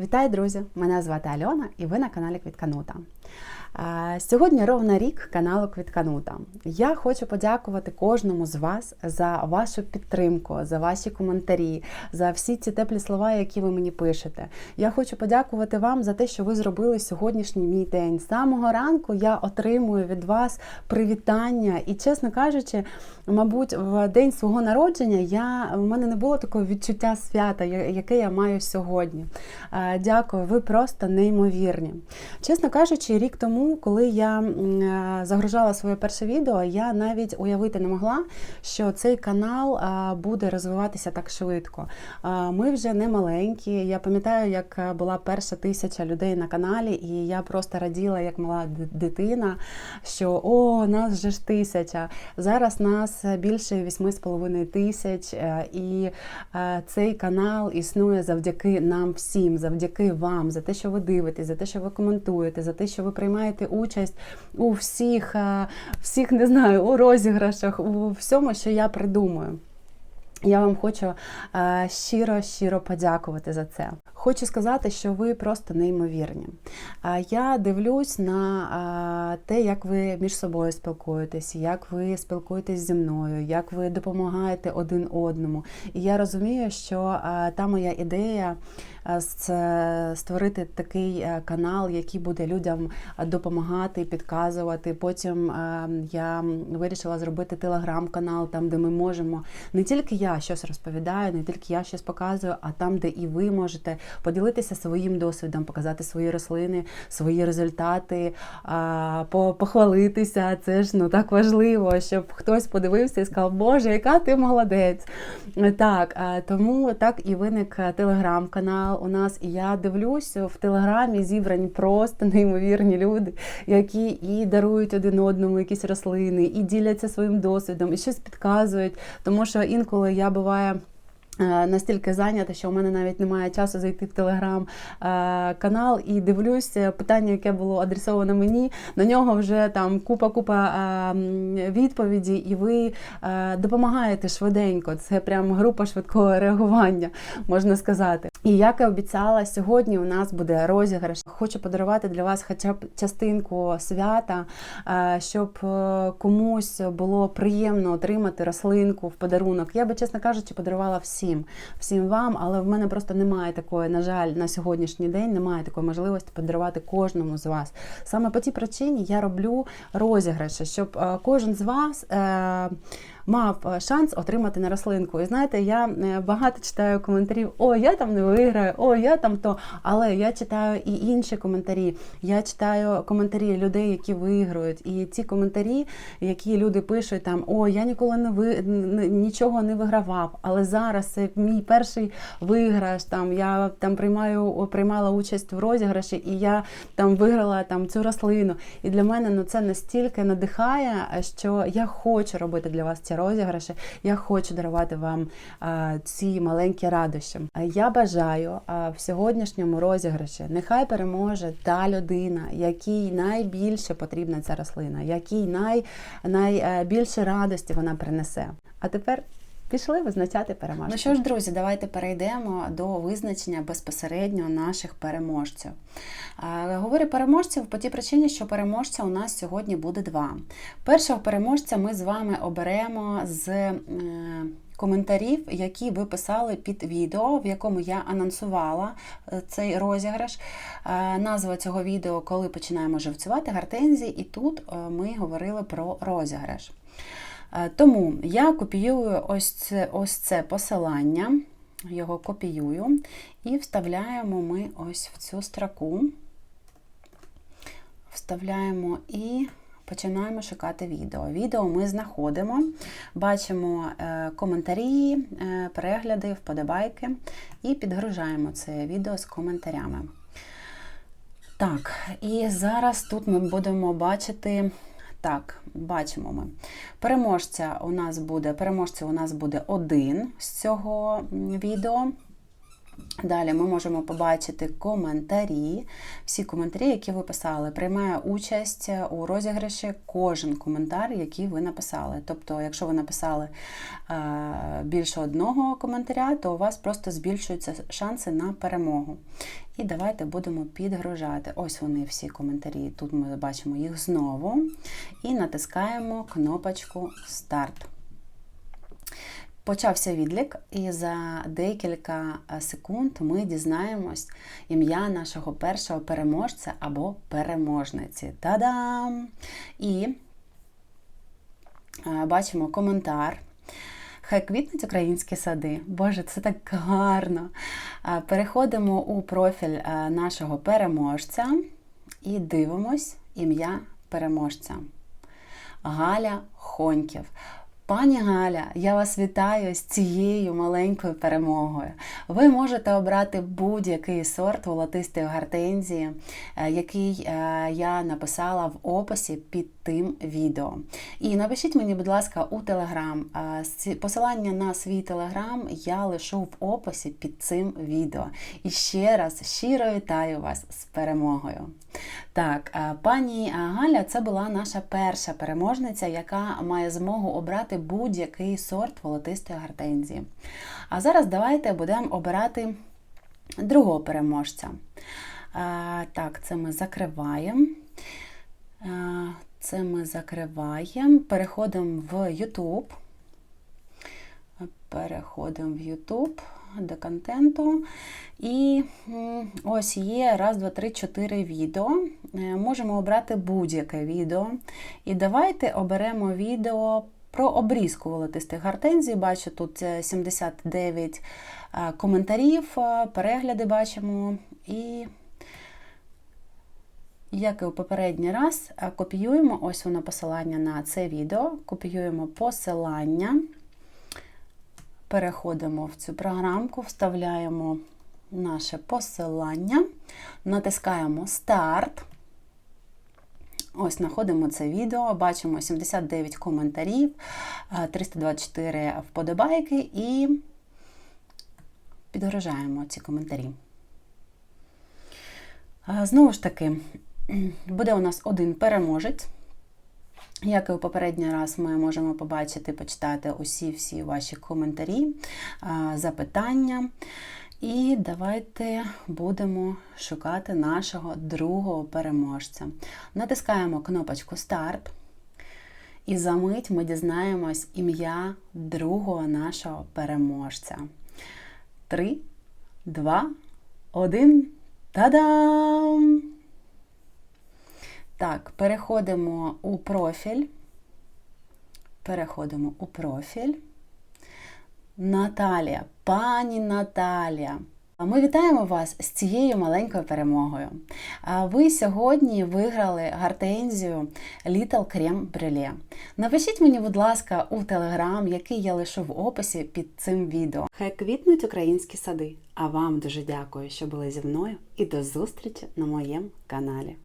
Вітаю, друзі! Мене звати Альона і ви на каналі Квітканута. Сьогодні ровно рік каналу Квітканута. Я хочу подякувати кожному з вас за вашу підтримку, за ваші коментарі, за всі ці теплі слова, які ви мені пишете. Я хочу подякувати вам за те, що ви зробили сьогоднішній мій день. З самого ранку я отримую від вас привітання, і, чесно кажучи, мабуть, в день свого народження я в мене не було такого відчуття свята, яке я маю сьогодні. Дякую, ви просто неймовірні. Чесно кажучи, рік тому, коли я е, загружала своє перше відео, я навіть уявити не могла, що цей канал буде розвиватися так швидко. Ми вже не маленькі. Я пам'ятаю, як е, була перша тисяча людей на каналі, і я просто раділа, як мала дитина, що о, нас вже ж тисяча. Зараз нас більше 8,5 тисяч, е, і цей канал існує завдяки нам всім, завдяки вам, за те, що ви дивитесь, за те, що ви коментуєте, за те, що ви приймаєте участь у всіх, е, всіх не знаю, у розіграшах, у всьому, що я придумаю. Я вам хочу е, щиро щиро подякувати за це. Хочу сказати, що ви просто неймовірні. Я дивлюсь на те, як ви між собою спілкуєтесь, як ви спілкуєтесь зі мною, як ви допомагаєте один одному. І я розумію, що та моя ідея створити такий канал, який буде людям допомагати, підказувати. Потім я вирішила зробити телеграм-канал, там, де ми можемо не тільки я щось розповідаю, не тільки я щось показую, а там, де і ви можете поділитися своїм досвідом, показати свої рослини, свої результати, похвалитися. Це ж ну так важливо, щоб хтось подивився і сказав, Боже, яка ти молодець. Так, тому так і виник е, телеграм-канал у нас. І я дивлюсь, в телеграмі зібрані просто неймовірні люди, які і дарують один одному якісь рослини, і діляться своїм досвідом, і щось підказують. Тому що інколи я буває. Е, Настільки зайнята, що у мене навіть немає часу зайти в телеграм-канал і дивлюсь е, питання, яке було адресоване мені. На нього вже там купа-купа е, відповіді, і ви е, допомагаєте швиденько. Це прям група швидкого реагування, можна сказати. І як і обіцяла, сьогодні у нас буде розіграш. Хочу подарувати для вас хоча б частинку свята, е, щоб е, комусь було приємно отримати рослинку в подарунок. Я би, чесно кажучи, подарувала всім, всім вам, але в мене просто немає такої, на жаль, на сьогоднішній день немає такої можливості подарувати кожному з вас. Саме по тій причині я роблю розіграші, щоб е, кожен з вас. Мав е, шанс отримати на рослинку. І знаєте, я е, багато читаю коментарів: о, я там не виграю, о, я там то. Але я читаю і інші коментарі. Я читаю коментарі людей, які виграють. І ці коментарі, які люди пишуть, там о, я ніколи не ви нічого не вигравав. Але зараз це мій перший виграш. Там я там приймаю приймала участь в розіграші, і я там виграла там цю рослину. І для мене ну це настільки надихає, що я хочу робити для вас ці розіграші. Я хочу дарувати вам ці маленькі радощі. Я бажаю в сьогоднішньому розіграші нехай переможе та людина, якій найбільше потрібна ця рослина, якій най, найбільше радості вона принесе. А тепер. Пішли визначати переможців. Ну що ж, друзі, давайте перейдемо до визначення безпосередньо наших переможців. Говорю переможців по тій причині, що переможця у нас сьогодні буде два. Першого переможця ми з вами оберемо з е, коментарів, які ви писали під відео, в якому я анонсувала е, цей розіграш. Е, Назва цього відео Коли починаємо живцювати гортензії, і тут ми говорили про розіграш. Е, Тому я копіюю ось це, ось це посилання, його копіюю і вставляємо ми ось в цю строку. Вставляємо і починаємо шукати відео. Відео ми знаходимо, бачимо е, коментарі, е, перегляди, вподобайки і підгружаємо це відео з коментарями. Так, і зараз тут ми будемо бачити. Так, бачимо ми. Переможця у нас буде, переможця у нас буде один з цього відео. Далі ми можемо побачити коментарі. Всі коментарі, які ви писали, приймає участь у розіграші кожен коментар, який ви написали. Тобто, якщо ви написали е, більше одного коментаря, то у вас просто збільшуються шанси на перемогу. І давайте будемо підгружати. Ось вони всі коментарі. Тут ми бачимо їх знову. І натискаємо кнопочку Старт. Почався відлік, і за декілька секунд ми дізнаємось ім'я нашого першого переможця або переможниці. Та-дам! І е, бачимо коментар. Хай квітнуть українські сади. Боже, це так гарно. Е, Переходимо у профіль е, нашого переможця і дивимось ім'я переможця. Галя Хоньків. Пані Галя, я вас вітаю з цією маленькою перемогою. Ви можете обрати будь-який сорт волотистої гортензії, е, який е, я написала в описі під тим відео. І напишіть мені, будь ласка, у Телеграм. Посилання на свій Телеграм я лишу в описі під цим відео. І ще раз щиро вітаю вас з перемогою. Так, пані Галя, це була наша перша переможниця, яка має змогу обрати будь-який сорт волотистої гортензії. А зараз давайте будемо обирати другого переможця. Так, це ми закриваємо. Це ми закриваємо. Переходимо в YouTube. Переходимо в YouTube до контенту. І ось є раз, два, три, чотири відео. Можемо обрати будь-яке відео. І давайте оберемо відео про обрізку волотистих гортензій. Бачу, тут 79 коментарів, перегляди бачимо. І, як і у попередній раз, копіюємо ось воно посилання на це відео, копіюємо посилання. Переходимо в цю програмку, вставляємо наше посилання, натискаємо Старт. Ось знаходимо це відео, бачимо 79 коментарів, 324 вподобайки і підгружаємо ці коментарі. Знову ж таки, буде у нас один переможець. Як і у попередній раз, ми можемо побачити, почитати усі-всі ваші коментарі, запитання. І давайте будемо шукати нашого другого переможця. Натискаємо кнопочку Старт. І за мить ми дізнаємось ім'я другого нашого переможця. Три, два, один. Та-дам! Так, переходимо у профіль. Переходимо у профіль. Наталія, пані Наталія. Ми вітаємо вас з цією маленькою перемогою. Ви сьогодні виграли гортензію Little Creme Brûlée. Напишіть мені, будь ласка, у телеграм, який я лишу в описі під цим відео. Хай квітнуть українські сади. А вам дуже дякую, що були зі мною, і до зустрічі на моєму каналі.